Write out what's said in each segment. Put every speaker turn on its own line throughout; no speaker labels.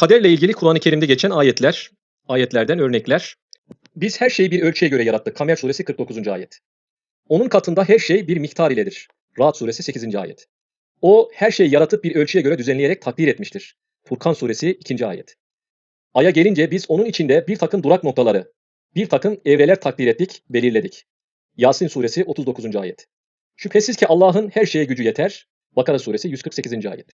kaderle ilgili Kur'an-ı Kerim'de geçen ayetler, ayetlerden örnekler. Biz her şeyi bir ölçüye göre yarattık. Kamer suresi 49. ayet. Onun katında her şey bir miktar iledir. Rahat suresi 8. ayet. O her şeyi yaratıp bir ölçüye göre düzenleyerek takdir etmiştir. Furkan suresi 2. ayet. Aya gelince biz onun içinde bir takım durak noktaları, bir takım evreler takdir ettik, belirledik. Yasin suresi 39. ayet. Şüphesiz ki Allah'ın her şeye gücü yeter. Bakara suresi 148. ayet.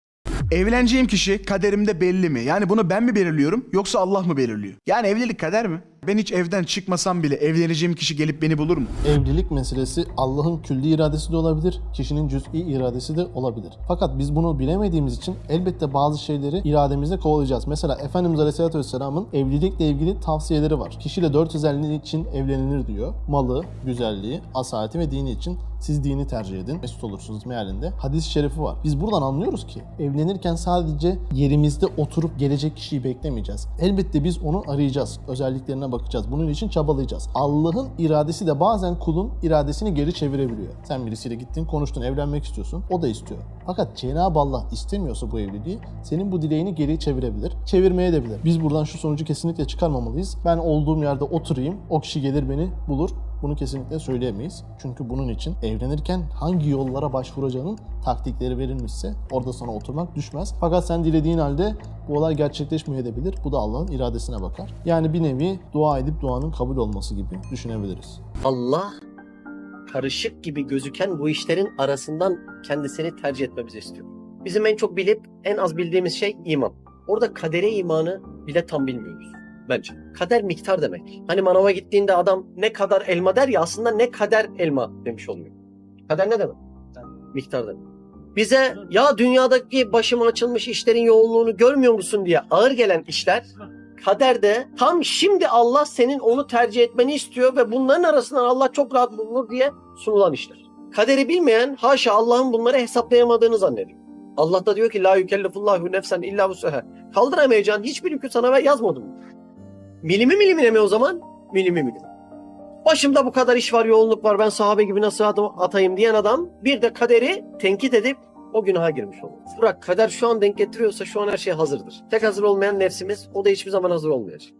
Evleneceğim kişi kaderimde belli mi? Yani bunu ben mi belirliyorum yoksa Allah mı belirliyor? Yani evlilik kader mi? Ben hiç evden çıkmasam bile evleneceğim kişi gelip beni bulur mu?
Evlilik meselesi Allah'ın külli iradesi de olabilir, kişinin cüz'i iradesi de olabilir. Fakat biz bunu bilemediğimiz için elbette bazı şeyleri irademizle kovalayacağız. Mesela Efendimiz Aleyhisselatü Vesselam'ın evlilikle ilgili tavsiyeleri var. Kişiyle dört özelliği için evlenilir diyor. Malı, güzelliği, asaleti ve dini için siz dini tercih edin. Mesut olursunuz mealinde. Hadis-i şerifi var. Biz buradan anlıyoruz ki evlenirken sadece yerimizde oturup gelecek kişiyi beklemeyeceğiz. Elbette biz onu arayacağız. Özelliklerine bakacağız. Bunun için çabalayacağız. Allah'ın iradesi de bazen kulun iradesini geri çevirebiliyor. Sen birisiyle gittin, konuştun, evlenmek istiyorsun. O da istiyor. Fakat Cenab-ı Allah istemiyorsa bu evliliği senin bu dileğini geri çevirebilir. Çevirmeye de bilir. Biz buradan şu sonucu kesinlikle çıkarmamalıyız. Ben olduğum yerde oturayım, o kişi gelir beni bulur. Bunu kesinlikle söyleyemeyiz. Çünkü bunun için evlenirken hangi yollara başvuracağının taktikleri verilmişse orada sana oturmak düşmez. Fakat sen dilediğin halde bu olay gerçekleşmeyebilir. Bu da Allah'ın iradesine bakar. Yani bir nevi dua edip duanın kabul olması gibi düşünebiliriz.
Allah karışık gibi gözüken bu işlerin arasından kendisini tercih etmemizi istiyor. Bizim en çok bilip en az bildiğimiz şey iman. Orada kadere imanı bile tam bilmiyoruz bence. Kader miktar demek. Hani manava gittiğinde adam ne kadar elma der ya aslında ne kader elma demiş oluyor. Kader ne demek? Miktar demek. Bize ya dünyadaki başıma açılmış işlerin yoğunluğunu görmüyor musun diye ağır gelen işler kaderde tam şimdi Allah senin onu tercih etmeni istiyor ve bunların arasından Allah çok rahat bulunur diye sunulan işler. Kaderi bilmeyen haşa Allah'ın bunları hesaplayamadığını zannediyor. Allah da diyor ki la yükellifullahu nefsen illa vusaha. Kaldıramayacağın hiçbir yükü sana ver yazmadım. Milimi milimine mi o zaman? Milimi milim. Başımda bu kadar iş var, yoğunluk var, ben sahabe gibi nasıl adım atayım diyen adam bir de kaderi tenkit edip o günaha girmiş olur. Bırak kader şu an denk getiriyorsa şu an her şey hazırdır. Tek hazır olmayan nefsimiz o da hiçbir zaman hazır olmayacak.